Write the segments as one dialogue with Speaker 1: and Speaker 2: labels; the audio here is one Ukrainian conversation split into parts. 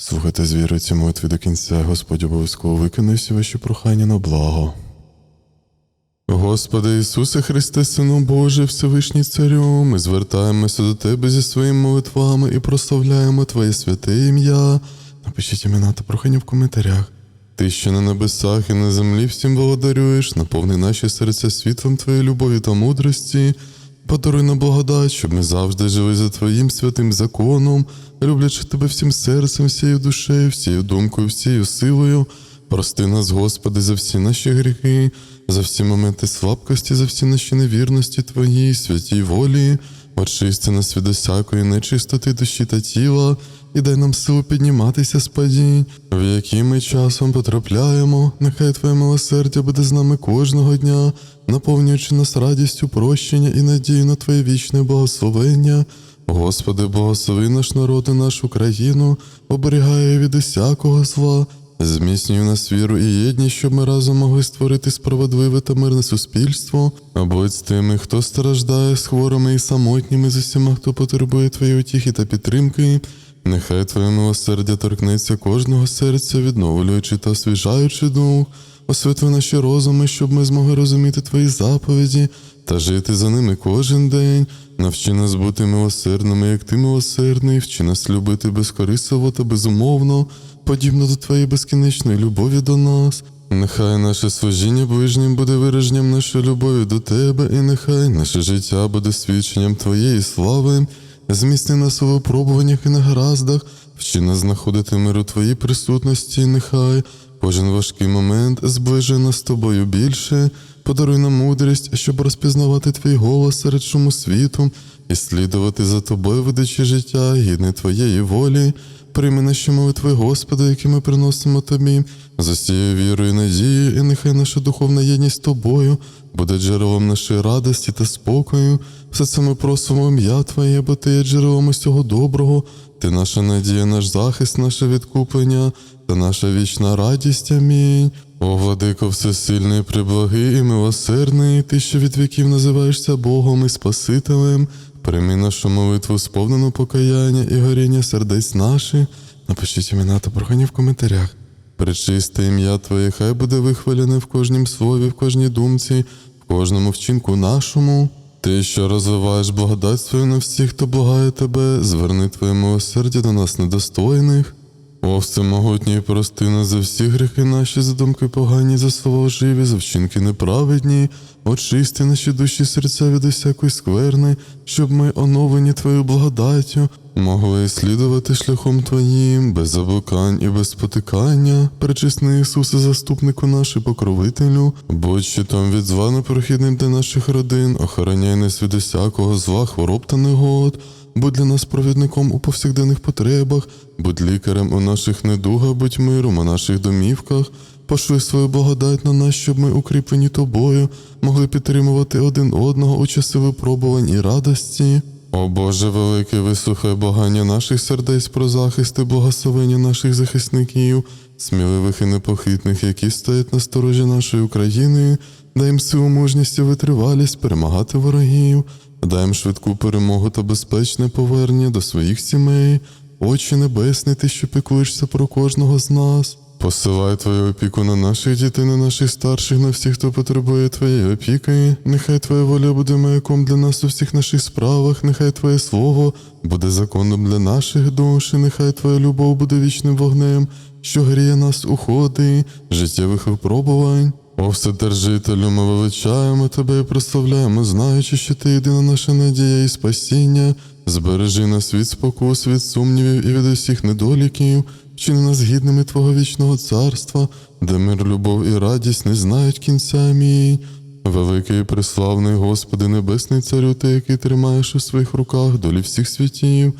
Speaker 1: Слухайте з вірою ці молитви до кінця, Господь обов'язково виконує всі ваші прохання на благо. Господи Ісусе Христе, Сину Божий, Всевишній Царю, ми звертаємося до Тебе зі своїми молитвами і прославляємо Твоє святе ім'я. Напишіть імена та прохання в коментарях. Ти, що на небесах і на землі всім володарюєш, наповни наші серця світлом Твоєї любові та мудрості. Подаруй нам благодать, щоб ми завжди жили за Твоїм святим законом, люблячи Тебе всім серцем, всією душею, всією думкою, всією силою. Прости нас, Господи, за всі наші гріхи, за всі моменти слабкості, за всі наші невірності Твої, святій волі, очисти нас від усякої нечистоти душі та тіла, і дай нам силу підніматися з падінь, в які ми часом потрапляємо. Нехай Твоє милосердя буде з нами кожного дня, наповнюючи нас радістю прощення і надію на Твоє вічне благословення. Господи, благослови наш народ і нашу країну, оберігає від усякого зла. Зміцнюй нас віру і єдність, щоб ми разом могли створити справедливе та мирне суспільство, а будь з тими, хто страждає з хворими і самотніми, з усіма, хто потребує Твоєї утіхи та підтримки. Нехай Твоє милосердя торкнеться кожного серця, відновлюючи та освіжаючи дух, освітли наші розуми, щоб ми змогли розуміти Твої заповіді та жити за ними кожен день. Навчи нас бути милосердними, як ти милосердний, вчи нас любити безкорисово та безумовно, подібно до Твоєї безкінечної любові до нас. Нехай наше служіння ближнім буде вираженням нашої любові до Тебе, і нехай наше життя буде свідченням Твоєї слави. Зміцни нас у випробуваннях і негараздах, вчи нас знаходити мир у Твоїй присутності, нехай. Кожен важкий момент зближує нас з тобою більше, подаруй нам мудрість, щоб розпізнавати Твій голос серед шуму світу. І слідувати за тобою, ведучи життя, гідне Твоєї волі. Прийми наші молитви, Господи, які ми приносимо Тобі, з усією вірою і надією, і нехай наша духовна єдність з Тобою буде джерелом нашої радості та спокою. Все це ми просимо ім'я Твоє, бо Ти є джерелом усього доброго, Ти наша надія, наш захист, наше відкуплення та наша вічна радість. Амінь. О, владико, всесильний, приблагий і милосердний, ти, що від віків називаєшся Богом і Спасителем, прийми нашу молитву, сповнену покаяння і горіння сердець наших. Напишіть імена та прохання в коментарях. Пречисте ім'я Твоє, хай буде вихвалене в кожнім слові, в кожній думці, в кожному вчинку нашому. Ти, що розвиваєш благодать свою на всіх, хто благає тебе, зверни Твоє милосердя до нас недостойних. О, всемогутній, прости нас за всі гріхи наші, за думки погані, за слова живі, за вчинки неправедні, очисти наші душі серця від усякої скверни, щоб ми, оновлені Твоєю благодаттю, могли слідувати шляхом Твоїм, без заблукань і без спотикання, причесний Ісусе, заступнику наш і покровителю, будь щитом від зла непрохідним для наших родин, охороняй нас від усякого зла, хвороб та негод. Будь для нас провідником у повсякденних потребах, будь лікарем у наших недугах, будь миром у наших домівках, пошли свою благодать на нас, щоб ми, укріплені тобою, могли підтримувати один одного у часи випробувань і радості. О Боже великий, вислухай благання наших сердець про захист і благословення наших захисників, сміливих і непохитних, які стоять на сторожі нашої України, дай їм силу мужність і витривалість перемагати ворогів. Дай швидку перемогу та безпечне повернення до своїх сімей, Отче Небесний, ти, що піклуєшся про кожного з нас. Посилай твою опіку на наших дітей, на наших старших, на всіх, хто потребує твоєї опіки. Нехай твоя воля буде маяком для нас у всіх наших справах, нехай Твоє Слово буде законом для наших душ, і нехай Твоя любов буде вічним вогнем, що гріє нас у ходи життєвих випробувань. О, Вседержителю, ми величаємо тебе і прославляємо, знаючи, що ти єдина наша надія і спасіння. Збережи нас від спокус, від сумнівів і від усіх недоліків, чини нас гідними Твого вічного царства, де мир, любов і радість не знають кінця. Амінь. Великий преславний Господи, Небесний Царю, Ти, який тримаєш у своїх руках долі всіх світів.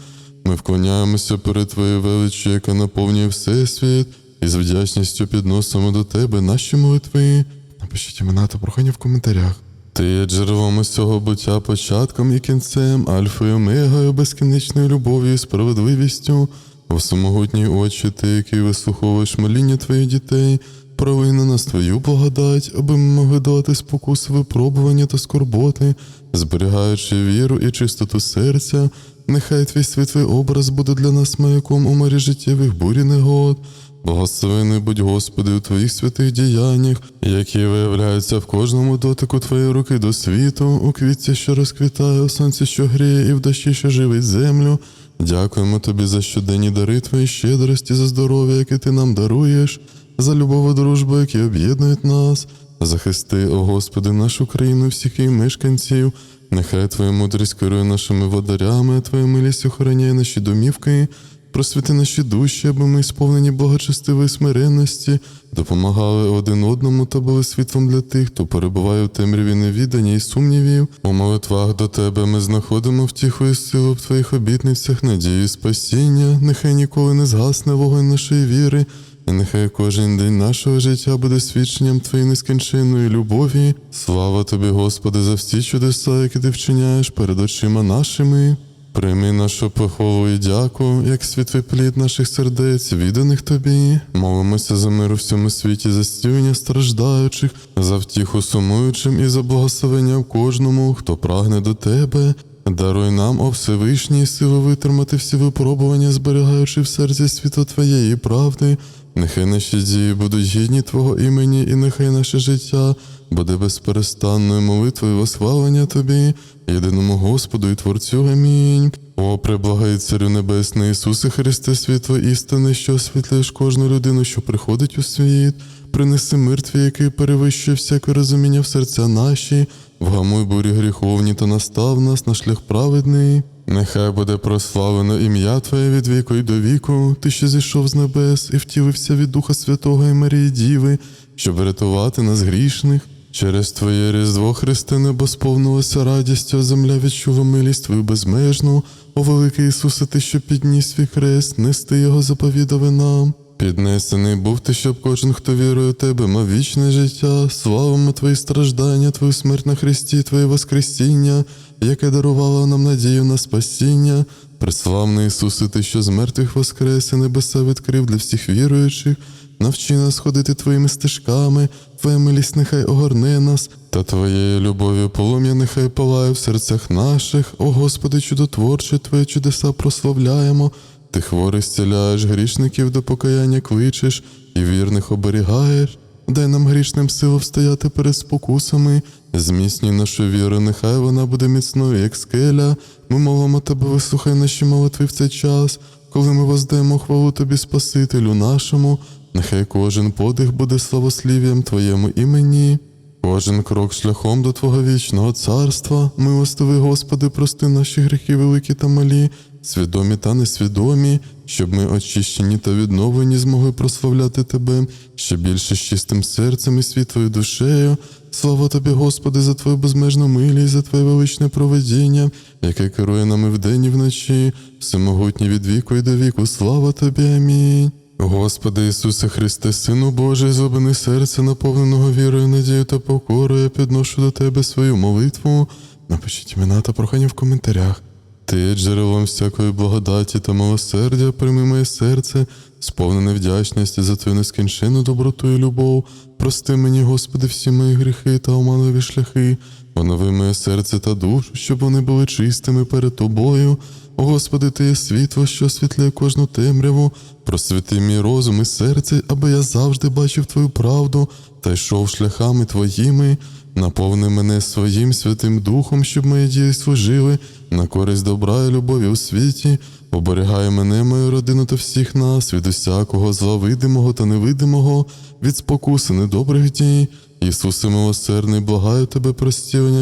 Speaker 1: Ми вклоняємося перед Твоєю величчю, яка наповнює всесвіт, і з вдячністю підносимо до Тебе наші молитви. Напишіть імена та прохання в коментарях. Ти є джерелом усього буття, початком і кінцем, альфою, омегою, безкінечною любов'ю і справедливістю. О всемогутній очі, ти, який вислуховуєш моління твоїх дітей, проли на нас твою благодать, аби ми могли долати спокуси, випробування та скорботи, зберігаючи віру і чистоту серця. Нехай твій світлий образ буде для нас маяком у морі життєвих бурі негод. Благословений будь Господи у Твоїх святих діяннях, які виявляються в кожному дотику Твоєї руки до світу, у квітці, що розквітає, у сонці, що гріє, і в дощі, що живить землю. Дякуємо Тобі за щоденні дари Твої щедрості, за здоров'я, яке Ти нам даруєш, за любов і дружбу, які об'єднують нас. Захисти, о Господи, нашу країну, всіх її мешканців. Нехай Твоя мудрість керує нашими водарями, Твоя милість охороняє наші домівки. Просвіти наші душі, аби ми, сповнені благочестивої смиренності, допомагали один одному та були світлом для тих, хто перебуває в темряві невідання і сумнівів. У молитвах до Тебе ми знаходимо втіху і силу в Твоїх обітницях, надію і спасіння. Нехай ніколи не згасне вогонь нашої віри, і нехай кожен день нашого життя буде свідченням Твоєї нескінченної любові. Слава Тобі, Господи, за всі чудеса, які ти вчиняєш перед очима нашими. Прийми нашу похвалу і дяку, як світлий плід наших сердець, відданих тобі. Молимося за мир у всьому світі, за стілення страждаючих, за втіху сумуючим і за благословення кожному, хто прагне до тебе. Даруй нам, о Всевишній, силу витримати всі випробування, зберігаючи в серці світло Твоєї правди. Нехай наші дії будуть гідні Твого імені, і нехай наше життя буде безперестанною молитвою восхвалення Тобі, єдиному Господу і Творцю. Амінь. О, преблагай Царю Небесний Ісусе Христе, світло істини, що освітлюєш кожну людину, що приходить у світ. Принеси мир твій, який перевищує всяке розуміння в серця наші, вгамуй бурі гріховні та настав нас на шлях праведний. Нехай буде прославлено ім'я Твоє від віку й до віку, Ти, що зійшов з небес і втілився від Духа Святого і Марії Діви, щоб врятувати нас грішних. Через Твоє Різдво Христе небо сповнилося радістю, а земля відчула милість Твою безмежну. О великий Ісусе, Ти, що підніс свій хрест, нести його заповідали нам. Піднесений був ти, щоб кожен, хто вірує у тебе, мав вічне життя, славимо твої страждання, твою смерть на Христі, Твоє Воскресіння, яке дарувало нам надію на спасіння. Преславний Ісусе, Ти, що з мертвих воскрес і небеса відкрив для всіх віруючих, навчи нас ходити Твоїми стежками, Твоя милість нехай огорне нас, та Твоєю любов'ю полум'я нехай палає в серцях наших. О Господи, чудотворче, Твої чудеса прославляємо. Ти хворих зціляєш, грішників до покаяння кличеш і вірних оберігаєш. Дай нам грішним силу встояти перед спокусами, зміцнюй нашу віру, нехай вона буде міцною, як скеля. Ми молимо тебе, вислухай наші молитви в цей час, коли ми воздаємо хвалу тобі, Спасителю нашому, нехай кожен подих буде славослів'ям Твоєму імені. Кожен крок шляхом до Твого вічного царства, милостивий Господи, прости наші гріхи великі та малі, свідомі та несвідомі, щоб ми очищені та відновлені змогли прославляти Тебе ще більше з чистим серцем і світлою душею. Слава Тобі, Господи, за Твою безмежну милість, за Твоє величне проведіння, яке керує нами вдень і вночі, всемогутній від віку і до віку. Слава Тобі, амінь. Господи Ісусе Христе, Сину Божий, злобини серця, наповненого вірою, надією та покорою, я підношу до Тебе свою молитву. Напишіть імена та прохання в коментарях. Ти джерелом всякої благодаті та милосердя, прийми моє серце, сповнене вдячності за твою нескінченну доброту і любов. Прости мені, Господи, всі мої гріхи та оманові шляхи, онови моє серце та душу, щоб вони були чистими перед тобою. О Господи, Ти є світло, що освітлює кожну темряву. Просвіти мій розум і серце, аби я завжди бачив Твою правду та йшов шляхами Твоїми. Наповни мене своїм святим духом, щоб мої дії служили на користь добра і любові у світі. Оберігай мене, мою родину та всіх нас від усякого зла видимого та невидимого, від спокуси недобрих дій. Ісусе милосердний, благаю тебе про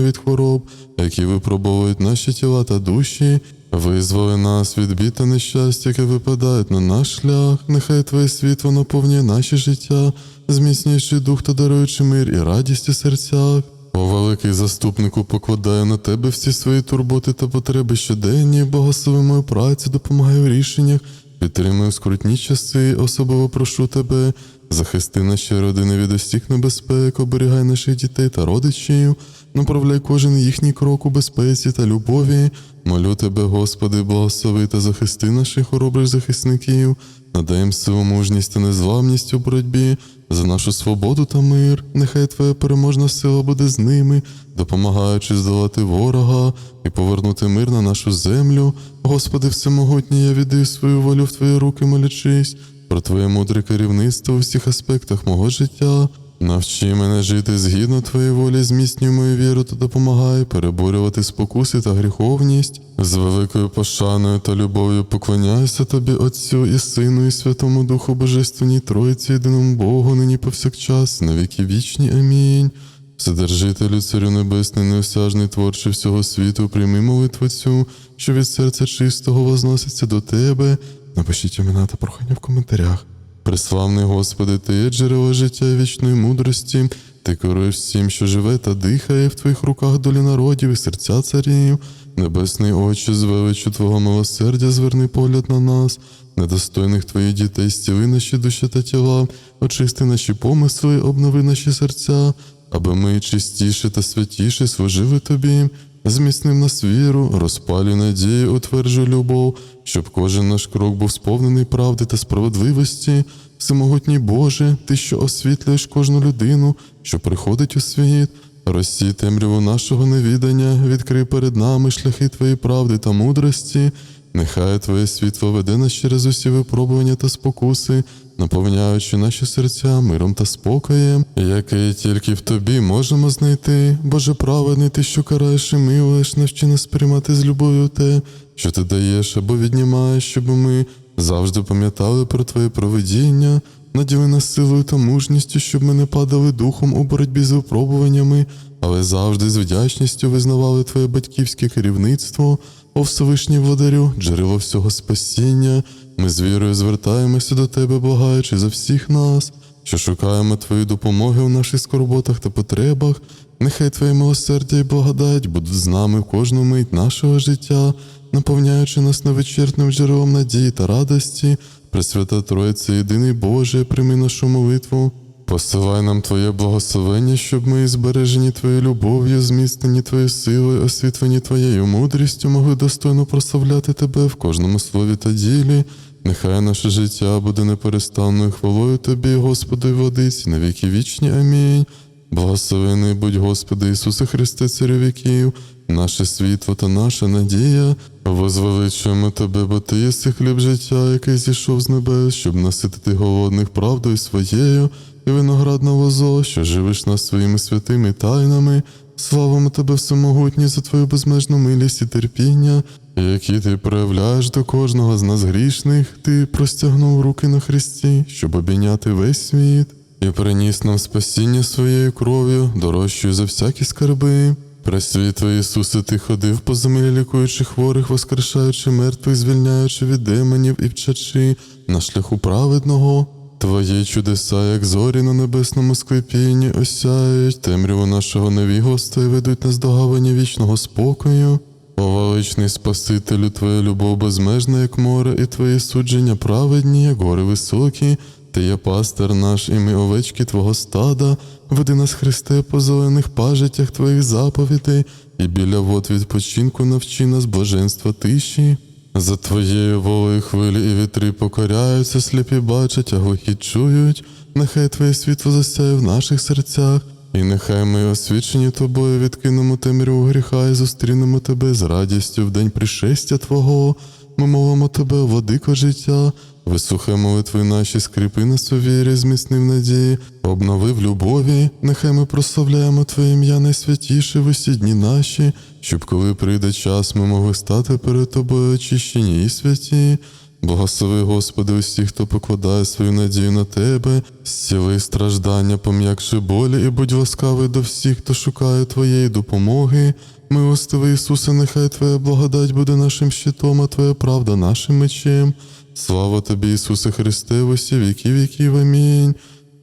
Speaker 1: від хвороб, які випробовують наші тіла та душі. Визволи нас від бід та нещастя, яке випадають на наш шлях. Нехай Твоє світло наповнює наші життя, зміцнюючи дух та даруючи мир і радість у серцях. О, великий заступнику, покладаю на тебе всі свої турботи та потреби щоденні, благослови мою працю, допомагай у рішеннях, підтримуй у скрутні часи, особливо прошу тебе, Захисти наші родини від усіх небезпек, оберігай наших дітей та родичів, направляй кожен їхній крок у безпеці та любові. Молю тебе, Господи, благослови та захисти наших хоробрих захисників, надай їм силу, мужність та незламність у боротьбі за нашу свободу та мир. Нехай Твоя переможна сила буде з ними, допомагаючи здолати ворога і повернути мир на нашу землю. Господи, всемогутній, я віддаю свою волю в Твої руки, молячись про Твоє мудре керівництво у всіх аспектах мого життя. Навчи мене жити згідно Твоєї волі, зміцнюй мою віру та допомагай переборювати спокуси та гріховність. З великою пошаною та любов'ю поклоняюся Тобі, Отцю і Сину, і Святому Духу Божественній Тройці, єдиному Богу, нині повсякчас, на віки вічні. Амінь. Вседержителю, Царю Небесний, неосяжний творче всього світу, прийми молитву цю, що від серця чистого возноситься до Тебе. Напишіть імена та прохання в коментарях. Преславний Господи, Ти є джерело життя і вічної мудрості, Ти керуєш всім, що живе та дихає в Твоїх руках долі народів і серця царів. Небесний Отче, з величу Твого милосердя, зверни погляд на нас, недостойних Твоїх дітей, стіли наші душі та тіла, очисти наші помисли, обнови наші серця, аби ми чистіше та святіше служили Тобі. Зміцнив нас віру, розпалюй надію, утверджуй любов, щоб кожен наш крок був сповнений правди та справедливості. Всемогутній Боже, Ти, що освітлюєш кожну людину, що приходить у світ, розсій темряву нашого невідання, відкрий перед нами шляхи Твоєї правди та мудрості. Нехай Твоє світло веде нас через усі випробування та спокуси, наповняючи наші серця миром та спокоєм, який тільки в тобі можемо знайти. Боже праведний, ти, що караєш і милуєш, навчи нас приймати з любов'ю те, що ти даєш або віднімаєш, щоб ми завжди пам'ятали про Твоє провидіння. Наділи нас силою та мужністю, щоб ми не падали духом у боротьбі з випробуваннями, але завжди з вдячністю визнавали Твоє батьківське керівництво, о Всевишній владарю, джерело всього спасіння. Ми з вірою звертаємося до Тебе, благаючи за всіх нас, що шукаємо Твої допомоги в наших скорботах та потребах. Нехай Твоє милосердя і благодать будуть з нами в кожну мить нашого життя, наповняючи нас невичерпним джерелом надії та радості. Пресвята Троїця, єдиний Боже, прийми нашу молитву. Посилай нам Твоє благословення, щоб ми, збережені Твоєю любов'ю, зміцнені Твоєю силою, освітлені Твоєю мудрістю, могли достойно прославляти Тебе в кожному слові та ділі. Нехай наше життя буде неперестанною хвалою Тобі, Господи, водиці, на віки вічні. Амінь. Благословений будь Господи Ісусе Христе, Царю віків, наше світло та наша надія. Возвеличуємо Тебе, бо Ти єси хліб життя, який зійшов з небес, щоб наситити голодних правдою своєю, і виноградна лозо, що живиш нас своїми святими тайнами. Славимо Тебе всемогутній за Твою безмежну милість і терпіння, які ти проявляєш до кожного з нас грішних, ти простягнув руки на Христі, щоб обійняти весь світ, і приніс нам спасіння своєю кров'ю, дорожчою за всякі скарби. Пресвітлий Ісусе, ти ходив по землі, лікуючи хворих, воскрешаючи мертвих, звільняючи від демонів і вчачи на шляху праведного. Твої чудеса, як зорі на небесному склепінні, осяють темряву нашого невігластва і ведуть нас до гавані вічного спокою. О величний Спасителю, Твоя любов безмежна, як море, і Твої судження праведні, як гори високі. Ти є пастир наш, і ми овечки Твого стада, веди нас, Христе, по зелених пажитях Твоїх заповідей, і біля вод відпочинку навчи нас блаженства тиші. За Твоєю волею хвилі і вітри покоряються, сліпі бачать, а глухі чують. Нехай Твоє світло засяє в наших серцях, і нехай ми, освічені Тобою, відкинемо темряву гріха і зустрінемо Тебе з радістю в день пришестя Твого. Ми молимо Тебе, владико життя, вислухай молитви наші, скріпи нас у вірі, зміцни в надії, обнови в любові. Нехай ми прославляємо Твоє ім'я найсвятіше в усі дні наші, щоб коли прийде час, ми могли стати перед Тобою очищені і святі. Благослови, Господи, усіх, хто покладає свою надію на Тебе, зціли страждання, пом'якши болі, і будь ласкавий до всіх, хто шукає Твоєї допомоги. Милостивий Ісусе, нехай Твоя благодать буде нашим щитом, а Твоя правда нашим мечем. Слава Тобі, Ісусе Христе, усі віки віків. Амінь.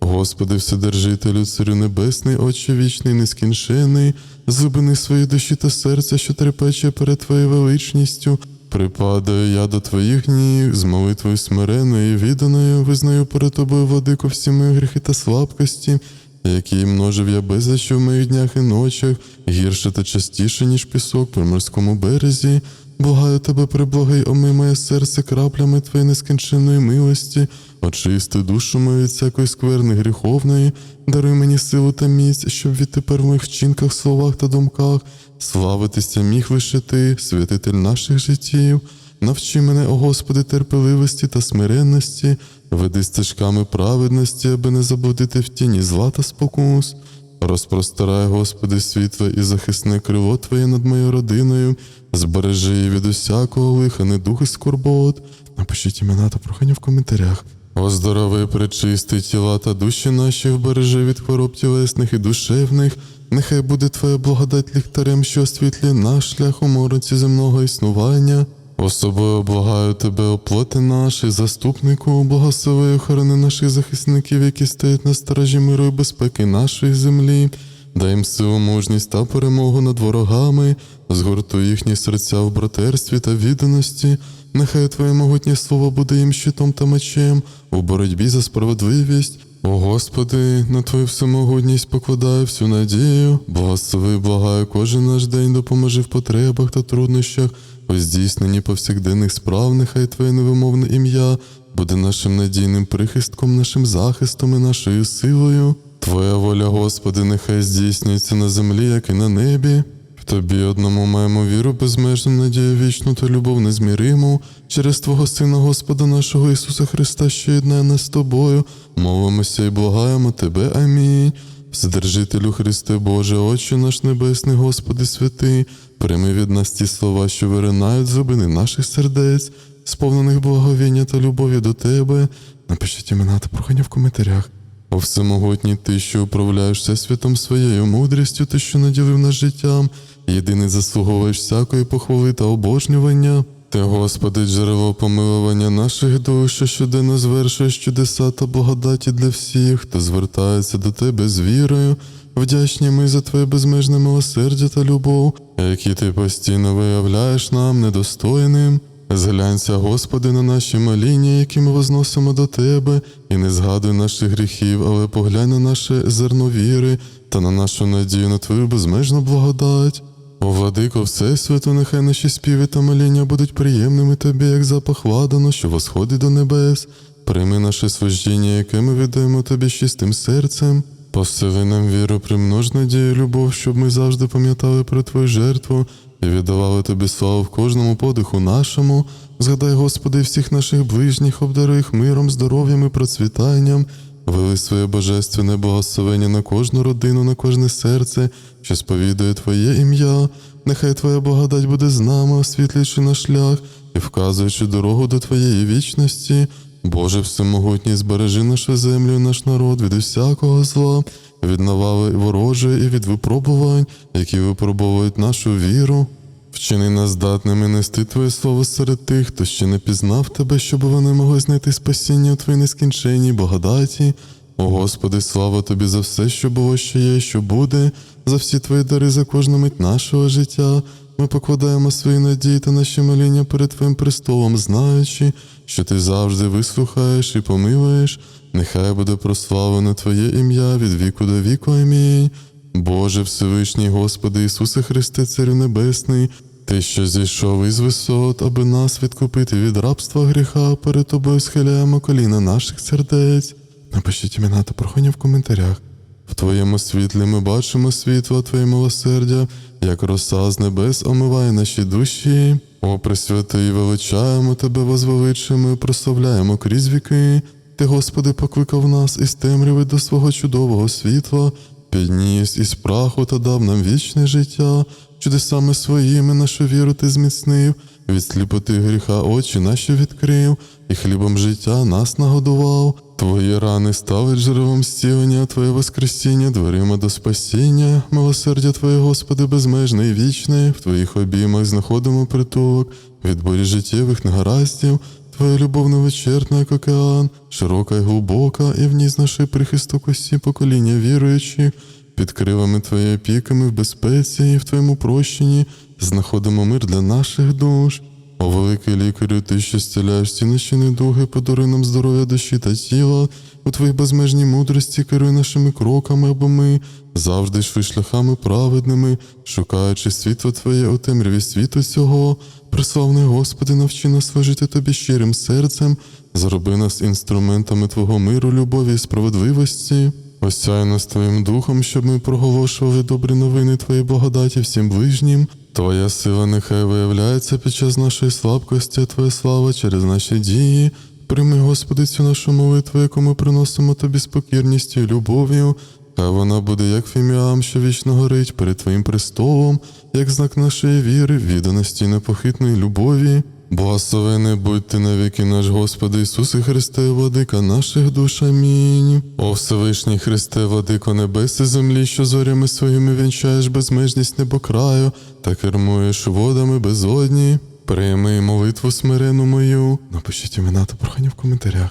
Speaker 1: Господи, Вседержителю, Царю Небесний, Отче вічний, нескінчений, злибини свої душі та серця, що трепече перед Твоєю величністю, Припадаю я до твоїх ніг, з молитвою смиреною і відданою, визнаю перед тобою, владику всі мої гріхи та слабкості, які множив я безліч в моїх днях і ночах, гірше та частіше, ніж пісок при морському березі. Благаю тебе, приблагай, омий моє серце краплями твоєї нескінченної милості, очисти душу мою всякої скверни гріховної, даруй мені силу та міць, щоб відтепер в моїх вчинках, словах та думках славитися міг лише ти, святитель наших життів. Навчи мене, о Господи, терпеливості та смиренності, веди стежками праведності, аби не заблудити в тіні зла та спокус. Розпростирай, Господи, світло і захисне крило Твоє над моєю родиною, збережи її від усякого лиха, недух і скорбот. Напишіть імена та прохання в коментарях. Оздорови, причисти тіла та душі наші, вбережи від хвороб тілесних і душевних. Нехай буде Твоя благодать ліхтарем, що освітлює наш шлях у мороці земного існування. Особливо благаю тебе, оплоти наші, заступнику, благослови охорони наших захисників, які стоять на сторожі миру і безпеки нашої землі. Дай їм силу, мужність та перемогу над ворогами, згуртуй їхні серця в братерстві та відданості. Нехай Твоє могутнє слово буде їм щитом та мечем у боротьбі за справедливість. О Господи, на Твою всемогутність покладаю всю надію, благослови, благаю кожен наш день, допоможи в потребах та труднощах, у здійсненні повсякденних справ, нехай Твоє невимовне ім'я буде нашим надійним прихистком, нашим захистом і нашою силою. Твоя воля, Господи, нехай здійснюється на землі, як і на небі. Тобі одному маємо віру безмежну, надію вічну та любов незміриму через Твого Сина Господа нашого Ісуса Христа, що єднає нас з тобою, молимося і благаємо Тебе. Амінь. Вседержителю Христе Боже, Отче наш Небесний, Господи святий, прийми від нас ті слова, що виринають з глибини наших сердець, сповнених благовіння та любові до Тебе. Напишіть імена та прохання в коментарях. О всемогутній ти, що управляєш всесвітом своєю мудрістю, ти, що наділив нас життям, єдиний заслуговуєш всякої похвали та обожнювання. Ти, Господи, джерело помилування наших душ, що щоденно звершуєш чудеса та благодаті для всіх, хто звертається до Тебе з вірою. Вдячні ми за Твоє безмежне милосердя та любов, які ти постійно виявляєш нам недостойним. Зглянься, Господи, на наші моління, які ми возносимо до Тебе, і не згадуй наших гріхів, але поглянь на наше зерно віри та на нашу надію на Твою безмежну благодать. О, владико Всесвіту, нехай наші співи та моління будуть приємними Тобі, як запах ладану, що восходить до небес. Прийми наше служіння, яке ми віддаємо Тобі чистим серцем. Посили нам віру, примнож надію, любов, щоб ми завжди пам'ятали про Твою жертву і віддавали Тобі славу в кожному подиху нашому. Згадай, Господи, всіх наших ближніх, обдаруй їх миром, здоров'ям і процвітанням. Вели своє божественне благословення на кожну родину, на кожне серце, що сповідує Твоє ім'я. Нехай Твоя благодать буде з нами, освітлюючи наш шлях і вказуючи дорогу до Твоєї вічності. Боже всемогутній, збережи нашу землю і наш народ від усякого зла, від навали ворожої і від випробувань, які випробовують нашу віру. Вчини нас здатними нести Твоє слово серед тих, хто ще не пізнав Тебе, щоб вони могли знайти спасіння у Твоїй нескінченній благодаті. О Господи, слава Тобі за все, що було, що є, що буде, за всі Твої дари, за кожну мить нашого життя. Ми покладаємо свої надії та наші моління перед Твоїм престолом, знаючи, що Ти завжди вислухаєш і помилуєш. Нехай буде прославлене Твоє ім'я від віку до віку. Амінь. Боже Всевишній Господи Ісусе Христе, Царю Небесний, Ти, що зійшов із висот, аби нас відкупити від рабства гріха, перед тобою схиляємо коліна наших сердець. Напишіть імена та прохання в коментарях. В Твоєму світлі ми бачимо світло Твоє милосердя, як роса з небес омиває наші душі. О, Пресвятий, величаємо Тебе, возвеличуємо і прославляємо крізь віки. Ти, Господи, покликав нас із темряви до свого чудового світла, підніс із праху та дав нам вічне життя, чудесами своїми нашу віру ти зміцнив, від сліпоти гріха очі наші відкрив, і хлібом життя нас нагодував. Твої рани стали джерелом зцілення, Твоє воскресіння, дверима до спасіння, милосердя Твоє, Господи, безмежне і вічне, в Твоїх обіймах знаходимо притулок, від болі життєвих негараздів, Твоя любов невичерпна, як океан, широка і глибока, і в ній знайшли прихисток усі покоління віруючих. Під кривами Твоєї опіки в безпеці і в Твоєму прощенні знаходимо мир для наших душ. О великий лікарю, ти що зціляєш ці нещі недуги, подаруй нам здоров'я душі та тіла. У твоїй безмежній мудрості керуй нашими кроками, аби ми завжди йшли шляхами праведними, шукаючи світло Твоє у темряві світу цього. Приславний Господи, навчи нас служити Тобі щирим серцем, зроби нас інструментами Твого миру, любові і справедливості. Осяй нас Твоїм духом, щоб ми проголошували добрі новини Твоєї благодаті всім ближнім. Твоя сила нехай виявляється під час нашої слабкості, а Твоя слава через наші дії. Прийми, Господи, цю нашу молитву, яку ми приносимо Тобі з покірністю і любов'ю. Хай вона буде як фіміам, що вічно горить перед Твоїм престолом, як знак нашої віри, відданості і непохитної любові. Благословений будь ти навіки наш Господи Ісусе Христе, владика наших душ. Амінь. О Всевишній Христе, владико небес і землі, що зорями своїми вінчаєш безмежність небокраю та кермуєш водами безодні. Прийми молитву смирену мою. Напишіть імена та прохання в коментарях.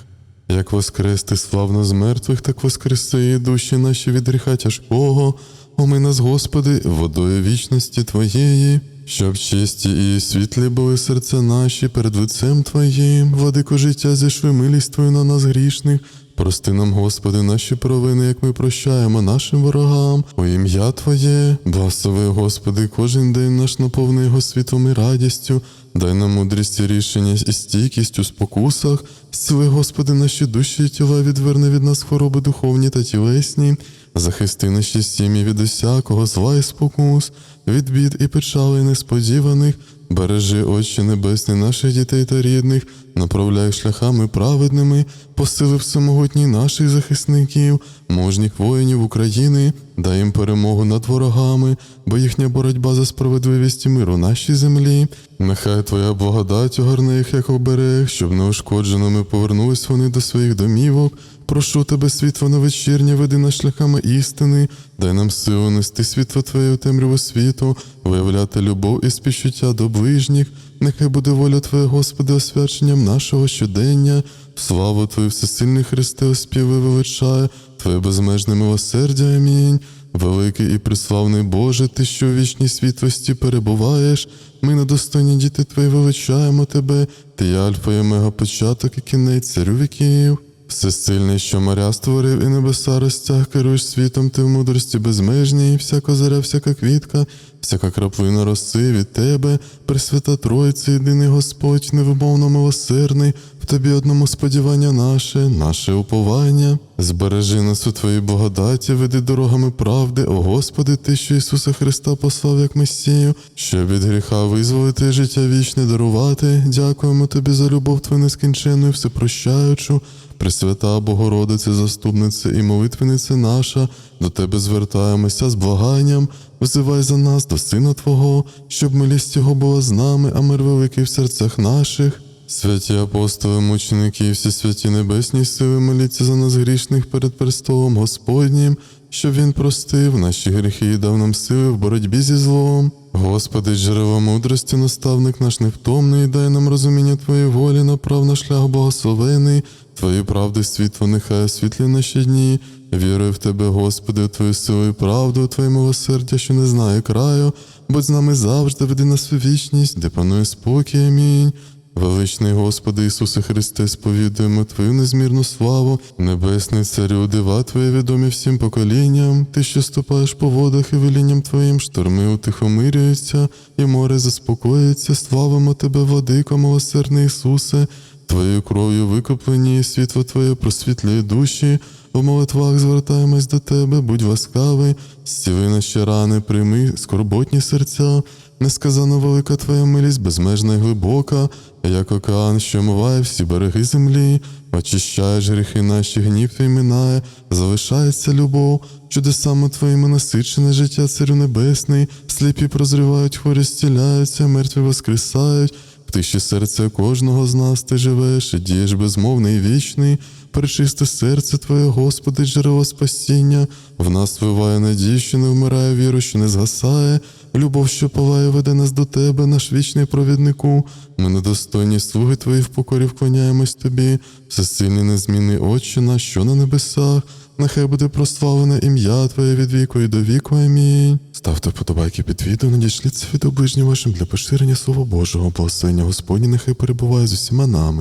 Speaker 1: Як воскрести славно з мертвих, так воскреси і душі наші від гріха тяжкого. Оми нас, Господи, водою вічності Твоєї, щоб чисті і світлі були серця наші перед лицем Твоїм, владико життя зійшли милість Твою на нас грішних. Прости нам, Господи, наші провини, як ми прощаємо нашим ворогам, у ім'я Твоє, благослови, Господи, кожен день наш наповни його світлом і радістю, дай нам мудрість і рішення і стійкість у спокусах, зціли, Господи, наші душі і тіла, відверни від нас хвороби духовні та тілесні, захисти наші сім'ї від усякого зла і спокус, від бід і печалей несподіваних, бережи очі небесні наших дітей та рідних, направляй шляхами праведними, посили всемогутній наших захисників, мужніх воїнів України, дай їм перемогу над ворогами, бо їхня боротьба за справедливість і мир у нашій землі. Нехай Твоя благодать огорне їх, як оберег, щоб неушкодженими повернулись вони до своїх домівок. Прошу тебе, світло на вечірнє, веди нас шляхами істини, дай нам силу нести світло Твоє у темряву світу, виявляти любов і співчуття до ближніх. Нехай буде воля Твоя, Господи, освяченням нашого щодення. Славу Твою, всесильний Христе, оспіви величає, Твоє безмежне милосердя. Амінь. Великий і приславний Боже, Ти, що у вічній світлості перебуваєш, ми недостойні діти Твої величаємо Тебе, Ти є Альфа і Омега, початок і кінець царю віків. Всесильний, що моря створив і небеса розтяг, керуєш світом, ти в мудрості безмежній, всяка заря, всяка квітка, всяка краплина роси від тебе, Пресвята Тройці, єдиний Господь, невимовно милосердний, в тобі одному сподівання наше, наше уповання. Збережи нас у Твоїй благодаті, веди дорогами правди, о Господи, Ти, що Ісуса Христа послав як Месію, щоб від гріха визволити життя вічне дарувати. Дякуємо Тобі за любов Твою нескінченну і всепрощаючу. Пресвята Богородице, заступниця і молитвениця наша, до Тебе звертаємося з благанням, взивай за нас до Сина Твого, щоб милість Його була з нами, а мир великий в серцях наших. Святі апостоли, мученики і всі святі небесні сили, моліться за нас грішних перед престолом Господнім, щоб Він простив наші гріхи і дав нам сили в боротьбі зі злом. Господи, джерело мудрості, наставник наш невтомний, дай нам розуміння Твоєї волі, направ на шлях благословений, Твої правди світло нехай освітлі наші дні. Вірую в Тебе, Господи, у Твою силу і правду, у Твоє милосердя, що не знає краю, будь з нами завжди, веди нас у вічність, де панує спокій. Амінь. Величний Господи Ісусе Христе, сповідуємо Твою незмірну славу, Небесний Царю, дива Твоє відомі всім поколінням, Ти, що ступаєш по водах і велінням Твоїм, шторми утихомирюються, і море заспокоїться, славимо Тебе, владико, милосердний Ісусе, Твоєю кров'ю викуплені, і світло Твоє просвітлює душі, в молитвах звертаємось до Тебе, будь ласкавий, зціли наші рани, прийми скорботні серця, несказано велика Твоя милість, безмежна й глибока, як океан, що омиває всі береги землі, очищаєш гріхи наші, гнів твій минає, залишається любов, чудесами Твоїми насичене життя, Царю Небесний, сліпі прозрівають, хворі зціляються, мертві воскресають. В тиші серця кожного з нас ти живеш і дієш безмовний і вічний, пречисте серце Твоє, Господи, джерело спасіння, в нас виває надій, що не вмирає віру, що не згасає, любов, що палає, веде нас до Тебе, наш вічний провіднику. Ми недостойні слуги Твої в покорі вклоняємось Тобі, всесильний незмінний Отче наш, що на небесах. Нехай буде прославлене ім'я Твоє від віку і до віку. Амінь. Ставте вподобайки під відео, надішліться від оближнім вашим для поширення Слова Божого. Благословення Господні нехай перебуває з усіма нами.